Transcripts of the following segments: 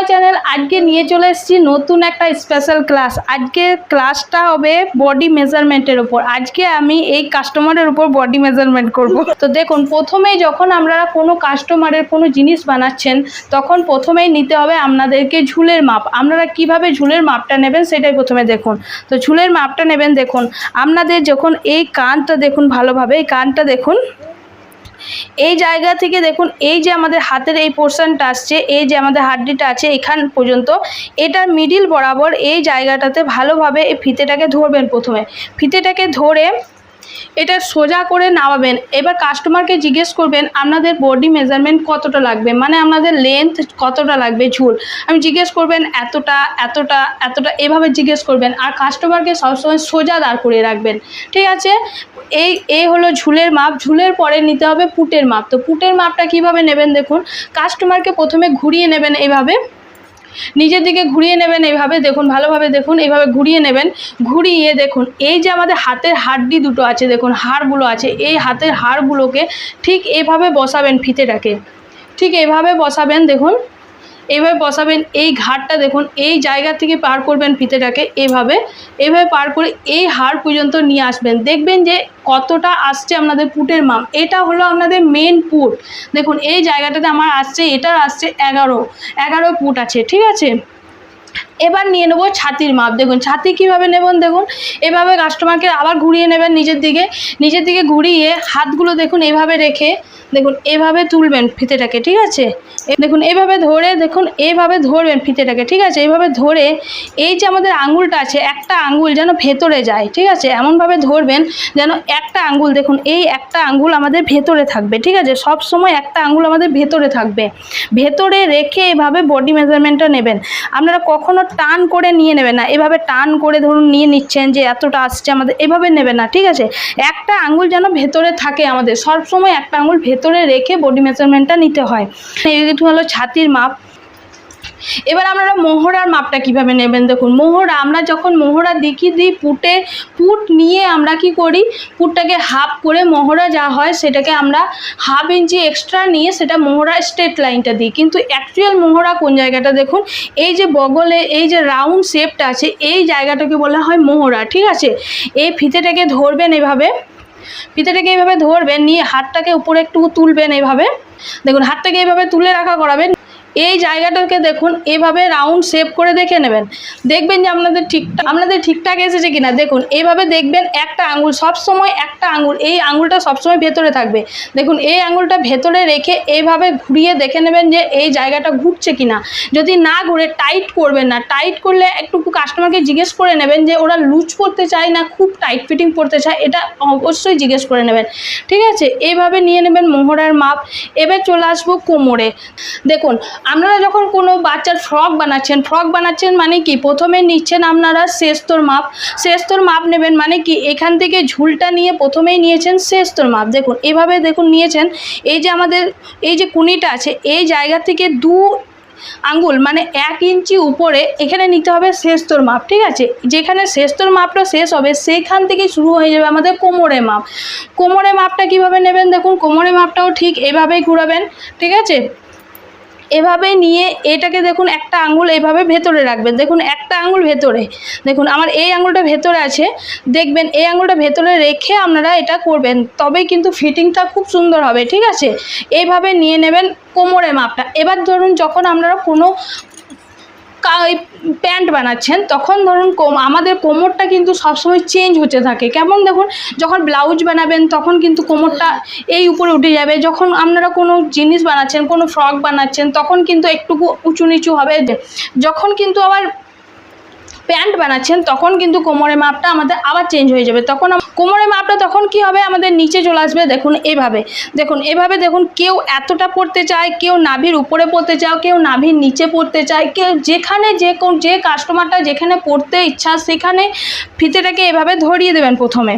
My channel আজকে নিয়ে চলে এসেছি নতুন একটা স্পেশাল ক্লাস আজকে ক্লাসটা হবে বডি মেজারমেন্টের উপর। আজকে আমি এই কাস্টমারের উপর বডি মেজারমেন্ট করব। তো দেখুন, প্রথমেই যখন আপনারা কোনো কাস্টমারের কোনো জিনিস বানাচ্ছেন, তখন প্রথমেই নিতে হবে আপনাদেরকে ঝুলের মাপ। আপনারা কীভাবে ঝুলের মাপটা নেবেন সেটাই প্রথমে দেখুন। তো ঝুলের মাপটা নেবেন দেখুন। আপনাদের যখন এই কানটা দেখুন ভালোভাবে, এই কানটা দেখুন। এই জায়গা থেকে দেখুন, এই যে আমাদের হাতের এই পোর্শনটা আসছে, এই যে আমাদের হাড্ডিটা আছে এখান পর্যন্ত এটার মিডিল বরাবর এই জায়গাটাতে ভালোভাবে এই ফিতেটাকে ধরবেন প্রথমে। ফিতেটাকে ধরে এটা সোজা করে নামাবেন। এবার কাস্টমারকে জিজ্ঞেস করবেন, আপনাদের বডি মেজারমেন্ট কতটা লাগবে? মানে আপনাদের লেন্থ কতটা লাগবে ঝুল? আমি জিজ্ঞেস করবেন, এতটা এতটা এতটা। এভাবে জিজ্ঞেস করবেন। আর কাস্টমারকে সবসময় সোজা দাঁড় করিয়ে রাখবেন। ঠিক আছে? এই এই হলো ঝুলের মাপ। ঝুলের পরে নিতে হবে পুটের মাপ। তো পুটের মাপটা কীভাবে নেবেন দেখুন? কাস্টমারকে প্রথমে ঘুরিয়ে নেবেন এইভাবে নিজের দিকে ঘুরিয়ে নেবেন এইভাবে দেখুন, ভালোভাবে দেখুন এইভাবে ঘুরিয়ে নেবেন। ঘুরিয়ে দেখুন, এই যে আমাদের হাতের হাড্ডি দুটো আছে, দেখুন, হাড়গুলো আছে, এই হাতের হাড়গুলোকে ঠিক এভাবে বসাবেন ফিতেটাকে ঠিক এভাবে বসাবেন, দেখুন এইভাবে বসাবেন, এই ঘাটটা দেখুন, এই জায়গা থেকে পার করবেন ফিতেটাকে এইভাবে এইভাবে পার করে এই হাড় পর্যন্ত নিয়ে আসবেন। দেখবেন যে কতটা আসছে আপনাদের পুটের মাপ। এটা হলো আপনাদের মেন পুট। দেখুন, এই জায়গাটাতে আমার আসছে এটা আসছে এগারো এগারো পুট আছে, ঠিক আছে? এবার নিয়ে নেব ছাতির মাপ। দেখুন, ছাতি কীভাবে নেবেন দেখুন? এভাবে কাস্টমারকে আবার ঘুরিয়ে নেবেন নিজের দিকে। নিজের দিকে ঘুরিয়ে হাতগুলো দেখুন, এভাবে রেখে দেখুন, এভাবে তুলবেন ফিতেটাকে, ঠিক আছে? দেখুন, এভাবে ধরে দেখুন, এভাবে ধরবেন ফিতেটাকে, ঠিক আছে? এইভাবে ধরে এই যে আমাদের আঙুলটা আছে, একটা আঙুল যেন ভেতরে যায়, ঠিক আছে? এমনভাবে ধরবেন যেন একটা আঙুল, দেখুন, এই একটা আঙুল আমাদের ভেতরে থাকবে, ঠিক আছে? সব সময় একটা আঙুল আমাদের ভেতরে থাকবে। ভেতরে রেখে এভাবে বডি মেজারমেন্টটা নেবেন। আপনারা কখনো টান করে নিয়ে নেবেন না। এভাবে টান করে ধরুন নিয়ে নিচ্ছেন যে এতটা আসছে আমাদের, এভাবে নেবেন না, ঠিক আছে? একটা আঙুল যেন ভেতরে থাকে আমাদের, সব সময় একটা আঙুল ভেতরে রেখে বডি মেজারমেন্টটা নিতে হয়। এইটু হলো ছাতির মাপ। এবার আপনারা মোহরার মাপটা কীভাবে নেবেন দেখুন। মোহরা, আমরা যখন মোহরা দেখি, দিই পুটে, পুট নিয়ে আমরা কি করি? পুটটাকে হাফ করে মোহরা যা হয় সেটাকে আমরা হাফ ইঞ্চি এক্সট্রা নিয়ে সেটা মোহরা স্ট্রেট লাইনটা দিই। কিন্তু অ্যাকচুয়াল মোহরা কোন জায়গাটা দেখুন? এই যে বগলে, এই যে রাউন্ড শেপটা আছে, এই জায়গাটাকে বলা হয় মোহরা, ঠিক আছে? এই ফিতেটাকে ধরবেন এভাবে। ফিতেটাকে এইভাবে ধরবেন, নিয়ে হাতটাকে উপরে একটু তুলবেন এইভাবে। দেখুন, হাতটাকে এইভাবে তুলে রাখা করাবেন। এই জায়গাটাকে দেখুন, এভাবে রাউন্ড শেপ করে দেখে নেবেন। দেখবেন যে আপনাদের ঠিকঠাক আপনাদের ঠিকঠাক এসেছে কিনা। দেখুন এইভাবে দেখবেন একটা আঙুল সব সময় একটা আঙুল, এই আঙুলটা সবসময় ভেতরে থাকবে। দেখুন, এই আঙুলটা ভেতরে রেখে এইভাবে ঘুরিয়ে দেখে নেবেন যে এই জায়গাটা ঘুরছে কিনা। যদি না ঘুরে টাইট করবেন না। টাইট করলে একটু কাস্টমারকে জিজ্ঞেস করে নেবেন যে ওরা লুজ করতে চায় না, খুব টাইট ফিটিং পড়তে চায়, এটা অবশ্যই জিজ্ঞেস করে নেবেন। ঠিক আছে? এইভাবে নিয়ে নেবেন মোহরার মাপ। এবার চলে আসব কোমরে। দেখুন আপনারা যখন কোনো বাচ্চার ফ্রক বানাচ্ছেন ফ্রক বানাচ্ছেন মানে কি? প্রথমে নিচ্ছেন আপনারা শেস্তর মাপ। শেস্তর মাপ নেবেন মানে কি? এখান থেকে ঝুলটা নিয়ে প্রথমেই নিয়েছেন শেস্তর মাপ। দেখুন, এভাবে দেখুন নিয়েছেন। এই যে আমাদের, এই যে কুনিটা আছে, এই জায়গা থেকে দু আঙ্গুল মানে এক ইঞ্চি উপরে এখানে নিতে হবে শেষতর মাপ, ঠিক আছে? যেখানে শেষতর মাপটা শেষ হবে সেখান থেকে শুরু হয়ে যাবে আমাদের কোমরে মাপ। কোমরে মাপটা কীভাবে নেবেন দেখুন? কোমরে মাপটাও ঠিক এভাবেই ঘুরাবেন, ঠিক আছে? এভাবে নিয়ে এটাকে দেখুন একটা আঙুল এইভাবে ভেতরে রাখবেন। দেখুন একটা আঙুল ভেতরে। দেখুন, আমার এই আঙুলটা ভেতরে আছে। দেখবেন, এই আঙুলটা ভেতরে রেখে আপনারা এটা করবেন। তবেই কিন্তু ফিটিংটা খুব সুন্দর হবে, ঠিক আছে? এইভাবে নিয়ে নেবেন কোমরে মাপটা। এবার ধরুন, যখন আপনারা কোনো প্যান্ট বানাচ্ছেন, তখন ধরুন কোম, আমাদের কোমরটা কিন্তু সবসময় চেঞ্জ হতে থাকে। কেমন দেখুন, যখন ব্লাউজ বানাবেন, তখন কিন্তু কোমরটা এই উপরে উঠে যাবে। যখন আপনারা কোনো জিনিস বানাচ্ছেন, কোনো ফ্রক বানাচ্ছেন, তখন কিন্তু একটুকু উঁচু নিচু হবে। যখন কিন্তু আবার প্যান্ট বানাচ্ছেন, তখন কিন্তু কোমরের মাপটা আমাদের আবার চেঞ্জ হয়ে যাবে। তখন কোমরের মাপটা তখন কি হবে? আমাদের নিচে চলে আসবে, দেখুন এভাবে। দেখুন এভাবে দেখুন, কেউ এতটা পড়তে চায়, কেউ নাভির উপরে পড়তে চায়, কেউ নাভির নিচে পড়তে চায়, কেউ যেখানে যে যে কাস্টমারটা যেখানে পড়তে ইচ্ছা, সেখানে ফিতেটাকে এভাবে ধরিয়ে দেবেন প্রথমে।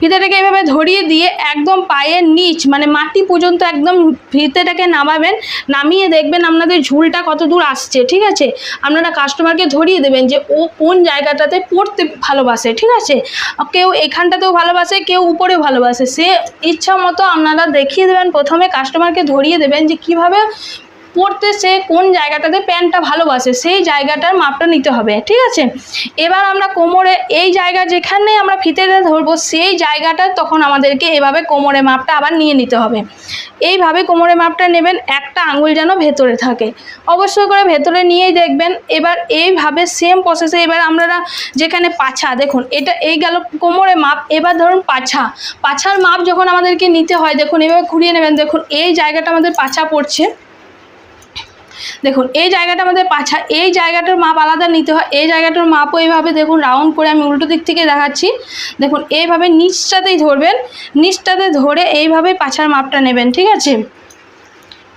ফিতেটাকে এভাবে ধরিয়ে দিয়ে একদম পায়ের নিচ মানে মাটি পর্যন্ত একদম ফিতেটাকে নামাবেন, নামিয়ে দেখবেন আপনাদের ঝুলটা কত দূর আসছে, ঠিক আছে? আপনারা কাস্টমারকে ধরিয়ে দেবেন যে ও কোন জায়গাটাতে পড়তে ভালোবাসে, ঠিক আছে? কেউ এখানটাতেও ভালোবাসে, কেউ উপরেও ভালোবাসে। সে ইচ্ছা মতো আপনারা দেখিয়ে দেবেন, প্রথমে কাস্টমারকে ধরিয়ে দেবেন যে কীভাবে পড়তে সে কোন জায়গাটাতে প্যান্টটা ভালোবাসে, সেই জায়গাটার মাপটা নিতে হবে, ঠিক আছে? এবার আমরা কোমরে, এই জায়গা যেখানে আমরা ফিতেতে ধরবো, সেই জায়গাটা তখন আমাদেরকে এভাবে কোমরে মাপটা আবার নিয়ে নিতে হবে। এইভাবে কোমরে মাপটা নেবেন, একটা আঙুল যেন ভেতরে থাকে। অবশ্যই করে ভেতরে নিয়েই দেখবেন, এবার এইভাবে সেম প্রসেসে এবার আমরা যেখানে পাছা, দেখুন, এটা এই গেল কোমরে মাপ, এবার ধরুন পাছা। পাছার মাপ যখন আমাদেরকে নিতে হয়, দেখুন, এভাবে ঘুরিয়ে নেবেন, দেখুন, এই জায়গাটা আমাদের পাছা পড়ছে। দেখুন, এই জায়গাটা আমাদের পাছা, এই জায়গাটার মাপ আলাদা নিতে হয়। এই জায়গাটার মাপও এইভাবে দেখুন রাউন্ড করে আমি উল্টো দিক থেকে দেখাচ্ছি। দেখুন, এইভাবে নিচটাতেই ধরবেন, নিচটাতে ধরে এইভাবে পাছার মাপটা নেবেন, ঠিক আছে?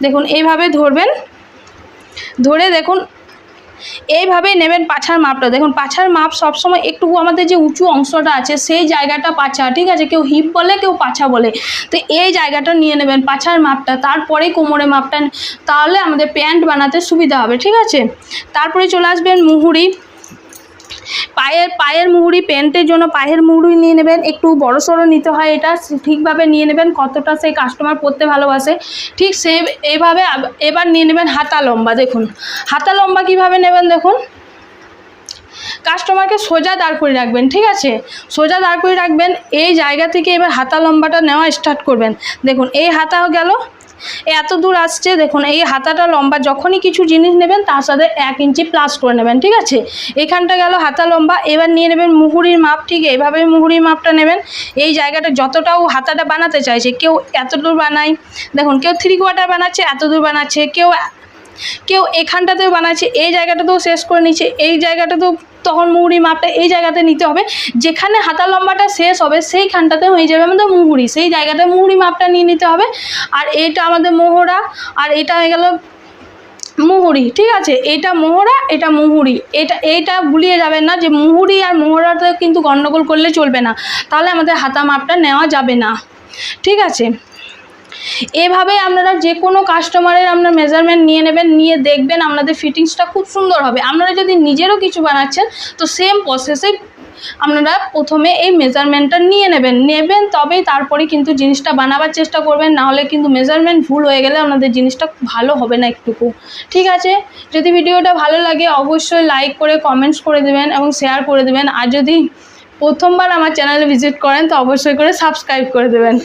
দেখুন, এইভাবে ধরবেন। ধরে দেখুন এইভাবেই নেবেন পাছার মাপটা। দেখুন, পাছার মাপ সবসময় একটু আমাদের যে উঁচু অংশটা আছে, সেই জায়গাটা পাছা, ঠিক আছে? কেউ হিপ বলে, কেউ পাছা বলে। তো এই জায়গাটা নিয়ে নেবেন পাছার মাপটা। তারপরে কোমরে মাপটা, তাহলে আমাদের প্যান্ট বানাতে সুবিধা হবে, ঠিক আছে? তারপরে চলে আসবেন মুহুরি। পায়ের পায়ের মুহুরি, প্যান্টের জন্য পায়ের মুহুরি নিয়ে নেবেন। একটু বড় সড়ো নিতে হয় এটা ঠিকভাবে নিয়ে নেবেন, কতটা সেই কাস্টমার পরতে ভালোবাসে। ঠিক সে এইভাবে এবার নিয়ে নেবেন হাতা লম্বা, দেখুন। হাতা লম্বা কীভাবে নেবেন দেখুন? কাস্টমারকে সোজা দাঁড় করে রাখবেন, ঠিক আছে? সোজা দাঁড় করে রাখবেন, এই জায়গা থেকে এবার হাতা লম্বাটা নেওয়া স্টার্ট করবেন। দেখুন, এই হাতা গেল এত দূর আসছে, দেখুন, এই হাতাটা লম্বা, যখনই কিছু জিনিস নেবেন, তার সাথে এক ইঞ্চি প্লাস করে নেবেন, ঠিক আছে? এখানটা গেল হাতা লম্বা, এবার নিয়ে নেবেন মুহুরির মাপ, ঠিক এইভাবে মুহুরির মাপটা নেবেন। এই জায়গাটা যতটাও হাতাটা বানাতে চাইছে, কেউ এত দূর বানায়, দেখুন, কেউ থ্রি কোয়ার্টার বানাচ্ছে, এত দূর বানাচ্ছে, কেউ কেউ এখানটাতেও বানাচ্ছে, এই জায়গাটাতেও শেষ করে নিচ্ছে, এই জায়গাটাতেও তখন মুহুরি মাপটা এই জায়গাতে নিতে হবে। যেখানে হাতা লম্বাটা শেষ হবে সেইখানটাতে হয়ে যাবে আমাদের মুহুরি। সেই জায়গাতে মুহুরি মাপটা নিয়ে নিতে হবে। আর এটা আমাদের মোহরা, আর এটা হয়ে গেল মুহুরি, ঠিক আছে? এটা মোহরা, এটা মুহুরি। এটা, এইটা ভুলিয়ে যাবেন না যে মুহুরি আর মোহরাতে কিন্তু গণ্ডগোল করলে চলবে না। তাহলে আমাদের হাতা মাপটা নেওয়া যাবে না। ঠিক আছে? এভাবে আপনারা যে কোনো কাস্টমারের আপনার মেজারমেন্ট নিয়ে নেবেন, নিয়ে দেখবেন আপনাদের ফিটিংসটা খুব সুন্দর হবে। আপনারা যদি নিজেরও কিছু বানাচ্ছেন, তো সেম প্রসেসে আপনারা প্রথমে এই মেজারমেন্টটা নিয়ে নেবেন। নেবেন তবেই তারপরে কিন্তু জিনিসটা বানাবার চেষ্টা করবেন নাহলে কিন্তু মেজারমেন্ট ভুল হয়ে গেলে আপনাদের জিনিসটা ভালো হবে না একটুকু। ঠিক আছে? যদি ভিডিওটা ভালো লাগে, অবশ্যই লাইক করে কমেন্টস করে দেবেন এবং শেয়ার করে দেবেন। আর যদি প্রথমবার আমার চ্যানেলে ভিজিট করেন, তো অবশ্যই করে সাবস্ক্রাইব করে দেবেন।